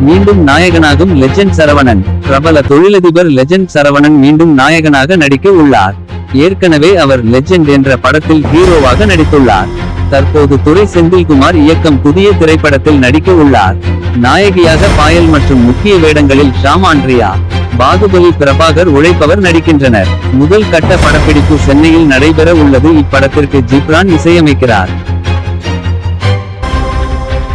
மீண்டும் நாயகனாகும் லெஜெண்ட் சரவணன். பிரபல தொழிலதிபர் லெஜெண்ட் சரவணன் மீண்டும் நாயகனாக நடிக்க உள்ளார். ஏற்கனவே அவர் லெஜெண்ட் என்ற படத்தில் ஹீரோவாக நடித்துள்ளார். தற்போது துரை செந்தில்குமார் இயக்கம் புதிய திரைப்படத்தில் நடிக்க உள்ளார். நாயகியாக பாயல் மற்றும் முக்கிய வேடங்களில் ஷாம் ஆண்ட்ரியா பாகுபலி பிரபாகர் உழைப்பவர் நடிக்கின்றனர். முதல் கட்ட படப்பிடிப்பு சென்னையில் நடைபெற உள்ளது. இப்படத்திற்கு ஜிப்ரான் இசையமைக்கிறார்.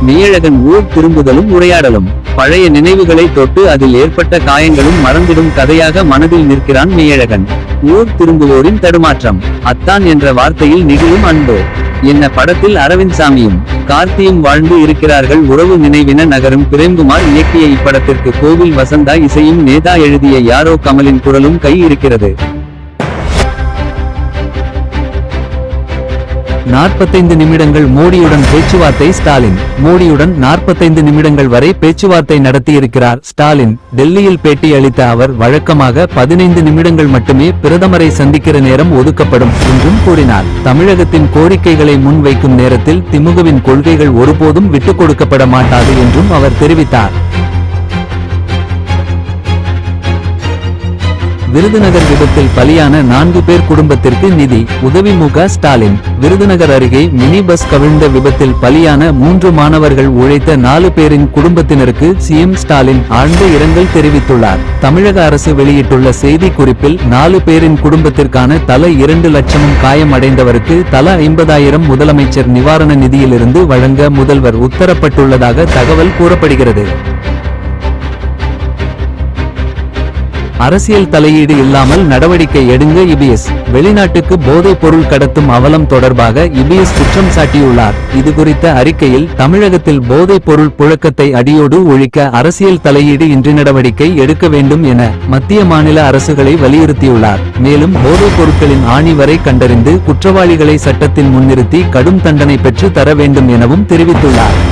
மேயழகன் ஊர் திரும்புதலும் உரையாடலும். பழைய நினைவுகளை தொட்டு அதில் ஏற்பட்ட காயங்களும் மறந்திடும் கதையாக மனதில் நிற்கிறான் மேயழகன் ஊர் திரும்புவோரின் தடுமாற்றம். அத்தான் என்ற வார்த்தையில் நிகழும் அன்பு. என்ன படத்தில் அரவிந்த் சாமியும் கார்த்தியும் வாழ்ந்து இருக்கிறார்கள் உறவு நினைவின நகரும் பிரேம்குமார் இயக்கிய இப்படத்திற்கு கோவில் வசந்தா இசையும் நேதா எழுதிய யாரோ கமலின் குரலும் கை இருக்கிறது. நாற்பத்தைந்து நிமிடங்கள் மோடியுடன் பேச்சுவார்த்தை ஸ்டாலின். மோடியுடன் நாற்பத்தைந்து நிமிடங்கள் வரை பேச்சுவார்த்தை நடத்தியிருக்கிறார் ஸ்டாலின். டெல்லியில் பேட்டி அளித்த அவர் வழக்கமாக பதினைந்து நிமிடங்கள் மட்டுமே பிரதமரை சந்திக்கிற நேரம் ஒதுக்கப்படும் என்றும் கூறினார். தமிழகத்தின் கோரிக்கைகளை முன்வைக்கும் நேரத்தில் திமுகவின் கொள்கைகள் ஒருபோதும் விட்டுக் கொடுக்கப்பட மாட்டாது என்றும் அவர் தெரிவித்தார். விருதுநகர் விபத்தில் பலியான நான்கு பேர் குடும்பத்திற்கு நிதி. உதவி முக ஸ்டாலின். விருதுநகர் அருகே மினி பஸ் கவிழ்ந்த விபத்தில் பலியான மூன்று மாணவர்கள் உழைத்த நாலு பேரின் குடும்பத்தினருக்கு சிஎம் ஸ்டாலின் ஆழ்ந்த இரங்கல் தெரிவித்துள்ளார். தமிழக அரசு வெளியிட்டுள்ள செய்தி குறிப்பில் நாலு பேரின் குடும்பத்திற்கான தலை இரண்டு லட்சமும் காயமடைந்தவருக்கு தலா ஐம்பதாயிரம் முதலமைச்சர் நிவாரண நிதியிலிருந்து வழங்க முதல்வர் உத்தரப்பட்டுள்ளதாக தகவல் கூறப்படுகிறது. அரசியல் தலையீடு இல்லாமல் நடவடிக்கை எடுங்க இபிஎஸ். வெளிநாட்டுக்கு போதைப் பொருள் கடத்தும் அவலம் தொடர்பாக இபிஎஸ் குற்றம் சாட்டியுள்ளார். இது குறித்த அறிக்கையில் தமிழகத்தில் போதைப் பொருள் புழக்கத்தை அடியோடு ஒழிக்க அரசியல் தலையீடு இன்றி நடவடிக்கை எடுக்க வேண்டும் என மத்திய மாநில அரசுகளை வலியுறுத்தியுள்ளார். மேலும் போதைப் பொருட்களின் ஆணி வரை கண்டறிந்து குற்றவாளிகளை சட்டத்தில் முன்னிறுத்தி கடும் தண்டனை பெற்று தர வேண்டும் எனவும் தெரிவித்துள்ளார்.